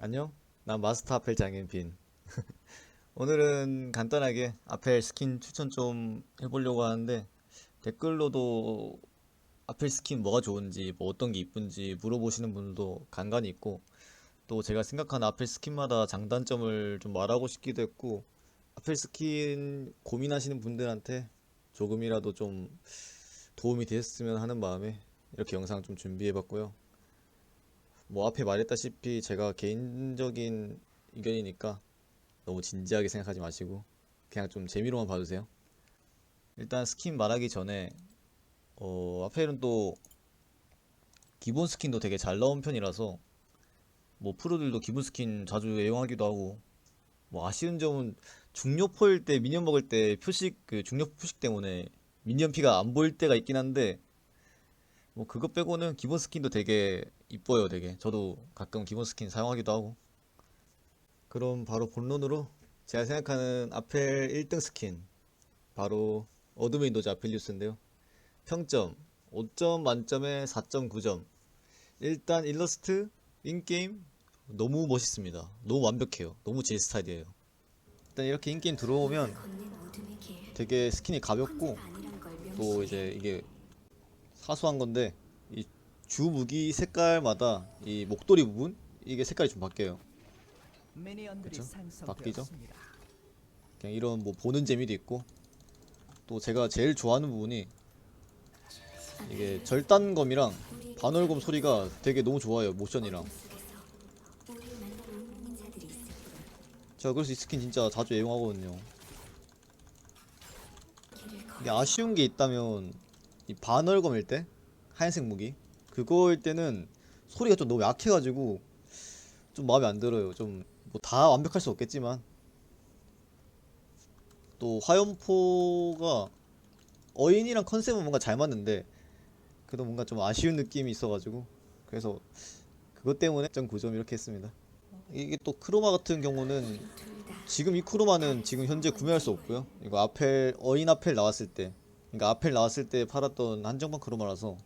안녕? 난 마스터 아펠 장인 빈. 오늘은 간단하게 아펠 스킨 추천 좀 해보려고 하는데 댓글로도 아펠 스킨 뭐가 좋은지 뭐 어떤 게 이쁜지 물어보시는 분들도 간간히 있고 또 제가 생각하는 아펠 스킨마다 장단점을 좀 말하고 싶기도 했고 아펠 스킨 고민하시는 분들한테 조금이라도 좀 도움이 됐으면 하는 마음에 이렇게 영상 좀 준비해봤고요. 뭐 앞에 말했다시피 제가 개인적인 의견이니까 너무 진지하게 생각하지 마시고 그냥 좀 재미로만 봐주세요. 일단 스킨 말하기 전에 어 아펠은 또 기본 스킨도 되게 잘 나온 편이라서 뭐 프로들도 기본 스킨 자주 애용하기도 하고 뭐 아쉬운 점은 중요포일 때 미니언 먹을 때 표식 그 중요포 표식 때문에 미니언 피가 안 보일 때가 있긴 한데 뭐 그것 빼고는 기본 스킨도 되게 이뻐요 되게. 저도 가끔 기본 스킨 사용하기도 하고. 그럼 바로 본론으로 제가 생각하는 아펠 1등 스킨. 바로 어드메인 도즈 아펠리우스인데요. 평점 5점 만점에 4.9점. 일단 일러스트 인게임 너무 멋있습니다. 너무 완벽해요. 너무 제 스타일이에요. 일단 이렇게 인게임 들어오면 되게 스킨이 가볍고 또 이제 이게 사소한 건데 이 주 무기 색깔마다 이 목도리 부분 이게 색깔이 좀 바뀌어요. 그쵸? 상성되었습니다. 그냥 이런 뭐 보는 재미도 있고 또 제가 제일 좋아하는 부분이 이게 절단검이랑 반월검 소리가 되게 너무 좋아요 모션이랑 제가 그래서 이 스킨 진짜 자주 애용하거든요 이게 아쉬운 게 있다면 이 반월검일 때 하얀색 무기 그거일 때는 소리가 좀 너무 약해가지고 좀 마음에 안 들어요. 좀 뭐 다 완벽할 수 없겠지만. 또 화염포가 어인이랑 컨셉은 뭔가 잘 맞는데 그래도 뭔가 좀 아쉬운 느낌이 있어가지고 그래서 그것 때문에 0.9점 이렇게 했습니다. 이게 또 크로마 같은 경우는 지금 이 크로마는 지금 현재 구매할 수 없고요. 이거 아펠 어인 아펠 나왔을 때 그러니까 아펠 나왔을 때 팔았던 한정판 크로마라서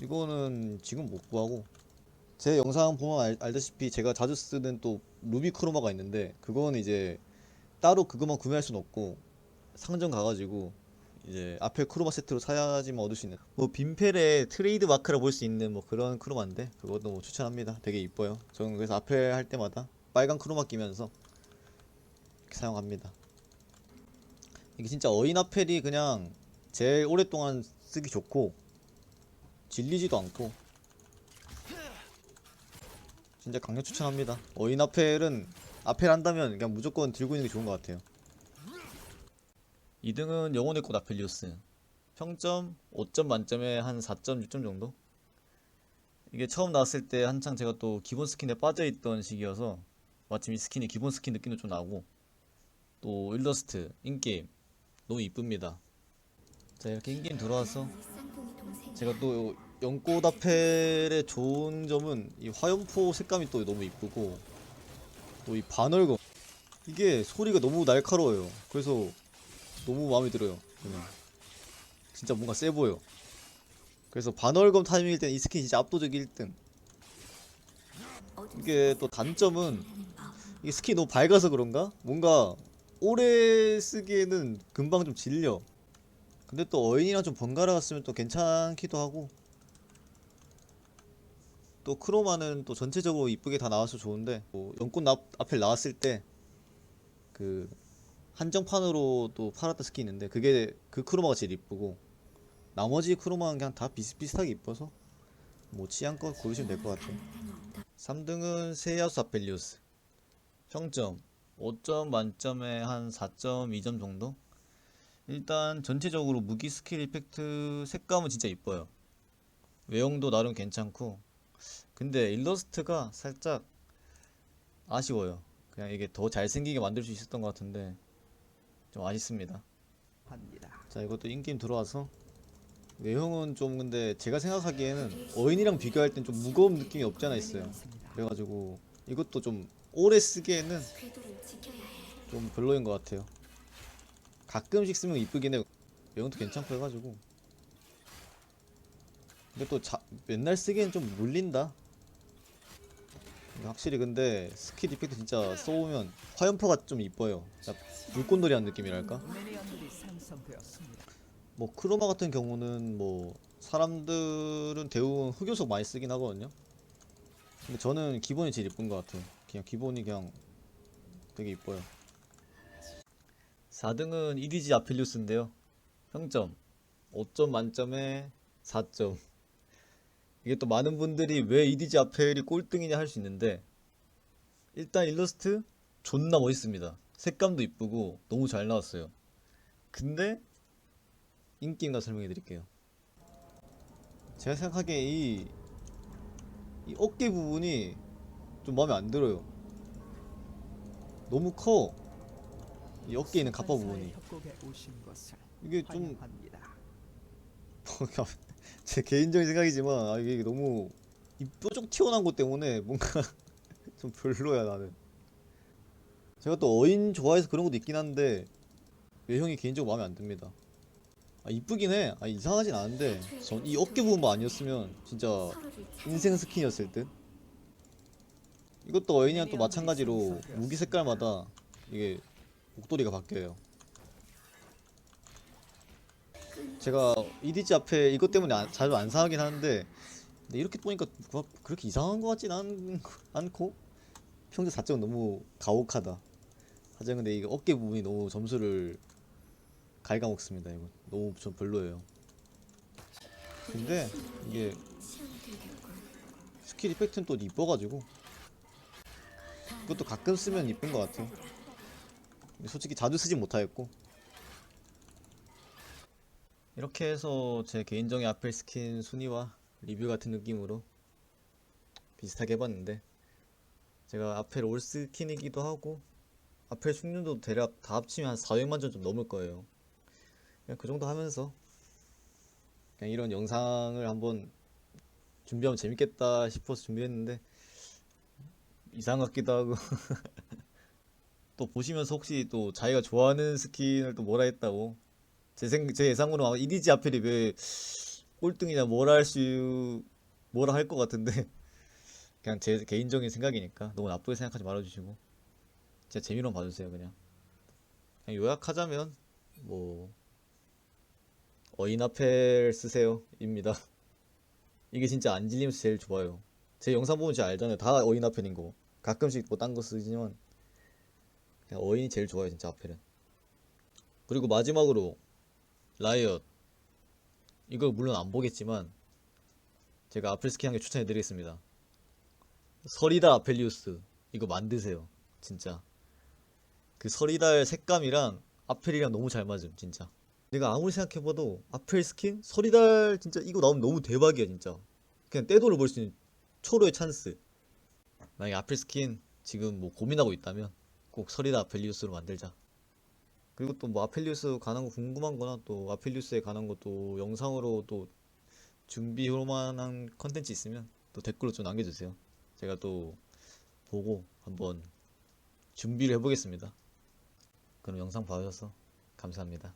이거는 지금 못 구하고 제 영상 보면 알, 알다시피 제가 자주 쓰는 또 루비 크로마가 있는데 그거는 이제 따로 그것만 구매할 수는 없고 상점 가가지고 이제 아펠 크로마 세트로 사야지만 얻을 수 있는 뭐 빈펠의 트레이드 마크라 볼 수 있는 뭐 그런 크로마인데 그것도 뭐 추천합니다. 되게 이뻐요. 저는 그래서 아펠 할 때마다 빨간 크로마 끼면서 사용합니다. 이게 진짜 어인 아펠이 그냥 제일 오랫동안 쓰기 좋고 질리지도 않고 진짜 강력 추천합니다. 어인 아펠은 아펠 한다면 그냥 무조건 들고 있는 게 좋은 것 같아요. 2등은 영혼의 꽃 아펠리우스. 평점 5점 만점에 한 4.6점 정도? 이게 처음 나왔을 때 한창 제가 또 기본 스킨에 빠져있던 시기여서 마침 이 스킨이 기본 스킨 느낌도 좀 나고 또 일러스트, 인게임 너무 이쁩니다. 자 이렇게 인게임 들어와서 제가 또 연꽃 아펠의 좋은 점은 이 화염포 색감이 또 너무 이쁘고 또 이 반월검 이게 소리가 너무 날카로워요. 그래서 너무 마음에 들어요. 그냥. 진짜 뭔가 세 보여. 그래서 반월검 타이밍일 땐 이 스킨 진짜 압도적 1등. 이게 또 단점은 이 스킨이 너무 밝아서 그런가? 뭔가 오래 쓰기에는 금방 좀 질려 근데 또 어인이랑 좀 번갈아 갔으면 또 괜찮기도 하고. 또 크로마는 또 전체적으로 이쁘게 다 나와서 좋은데 뭐 연꽃 나, 앞에 나왔을 때 그 한정판으로 또 팔았던 스킨 있는데 그게 그 크로마가 제일 이쁘고 나머지 크로마는 그냥 다 비슷비슷하게 이뻐서 뭐 취향껏 고르시면 될 것 같아요. 3등은 세야수 아펠리우스. 평점 5점 만점에 한 4.2점 정도? 일단 전체적으로 무기 스킬 이펙트 색감은 진짜 이뻐요. 외형도 나름 괜찮고. 근데 일러스트가 살짝 아쉬워요. 그냥 이게 더 잘생기게 만들 수 있었던 것 같은데 좀 아쉽습니다. 합니다. 자 이것도 인게임 들어와서. 외형은 좀 근데 제가 생각하기에는 어인이랑 비교할 땐 좀 무거운 느낌이 없지 않아 있어요. 그래가지고 이것도 좀 오래 쓰기에는 좀 별로인 것 같아요 가끔씩 쓰면 이쁘긴 해요 외형도 괜찮고 해가지고 근데 또 자, 맨날 쓰기엔 좀 물린다 확실히 근데 스킬 이펙트 진짜 써오면 화염포가 좀 이뻐요. 진짜 불꽃놀이 한 느낌이랄까? 뭐 크로마 같은 경우는 뭐 사람들은 대부분 흑요석 많이 쓰긴 하거든요. 근데 저는 기본이 제일 이쁜 것 같아요. 그냥 기본이 그냥 되게 이뻐요. 4등은 EDG 아필리우스인데요. 평점 5점 만점에 4점. 이게 또 많은 분들이 왜 EDG 아펠이 꼴등이냐 할 수 있는데 일단 일러스트 존나 멋있습니다. 색감도 이쁘고 너무 잘 나왔어요. 근데 인기인가 설명해 드릴게요. 제가 생각하기에 이, 이 어깨 부분이 좀 마음에 안 들어요. 너무 커. 이 어깨에 있는 갑바 부분이. 이게 좀. 제 개인적인 생각이지만 아, 이게 너무 이 뾰족 튀어나온 것 때문에 뭔가 좀 별로야 나는. 제가 또 어인 좋아해서 그런 것도 있긴 한데 외형이 개인적으로 마음에 안 듭니다. 아 이쁘긴 해. 아 이상하진 않은데 전 이 어깨 부분만 아니었으면 진짜 인생 스킨이었을 듯. 이것도 어인이랑 또 마찬가지로 무기 색깔마다 이게 목도리가 바뀌어요. 제가 EDG 앞에 이것 때문에 안- 자주 안 사긴 하는데 근데 이렇게 보니까 뭐 그렇게 이상한 것 같진 않, 않고 평소 4점은 너무 가혹하다. 하지만 근데 이 어깨 부분이 너무 점수를 갉아먹습니다. 이거 너무 좀 별로예요. 근데 이게 스킬 이펙트는 또 이뻐가지고 그것도 가끔 쓰면 이쁜 것 같아요. 솔직히 자주 쓰진 못하겠고 이렇게 해서 제 개인적인 아펠 스킨 순위와 리뷰 같은 느낌으로 비슷하게 해봤는데 제가 아펠 올 스킨이기도 하고 아펠 숙련도 대략 다 합치면 한 400만 점 좀 넘을 거예요. 그냥 그 정도 하면서 그냥 이런 영상을 한번 준비하면 재밌겠다 싶어서 준비했는데 이상 같기도 하고 또 보시면서 혹시 또 자기가 좋아하는 스킨을 또 뭐라 했다고? 제, 생, 제 예상으로 아마 EDG 아펠이 왜 꼴등이냐 뭐라 할 수 뭐라 할 것 같은데. 그냥 제 개인적인 생각이니까. 너무 나쁘게 생각하지 말아주시고. 진짜 재미로 봐주세요 그냥. 그냥 요약하자면 뭐 어인 아펠 쓰세요 입니다. 이게 진짜 안 질리면서 제일 좋아요. 제 영상 보면 진짜 알잖아요. 다 어인 아펠인 거. 가끔씩 뭐 딴 거 쓰지만 어인이 제일 좋아요 진짜 아펠은. 그리고 마지막으로 라이엇. 이거 물론 안 보겠지만 제가 아플스키 한 개 추천해 드리겠습니다. 서리달 아펠리우스. 이거 만드세요 진짜. 그 서리달 색감이랑 아펠이랑 너무 잘 맞음 진짜. 내가 아무리 생각해봐도 아펠 스킨? 서리달 진짜 이거 나오면 너무 대박이야 진짜. 그냥 떼돈을 벌 수 있는 초로의 찬스. 만약에 아펠 스킨 지금 뭐 고민하고 있다면 꼭 서리달 아펠리우스로 만들자 그리고 또 뭐 아펠리우스 관한 거 궁금한 거나 또 아펠리우스에 관한 것도 영상으로 또 준비할 만한 컨텐츠 있으면 또 댓글로 좀 남겨주세요. 제가 또 보고 한번 준비를 해보겠습니다. 그럼 영상 봐주셔서 감사합니다.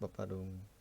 빠빠룽.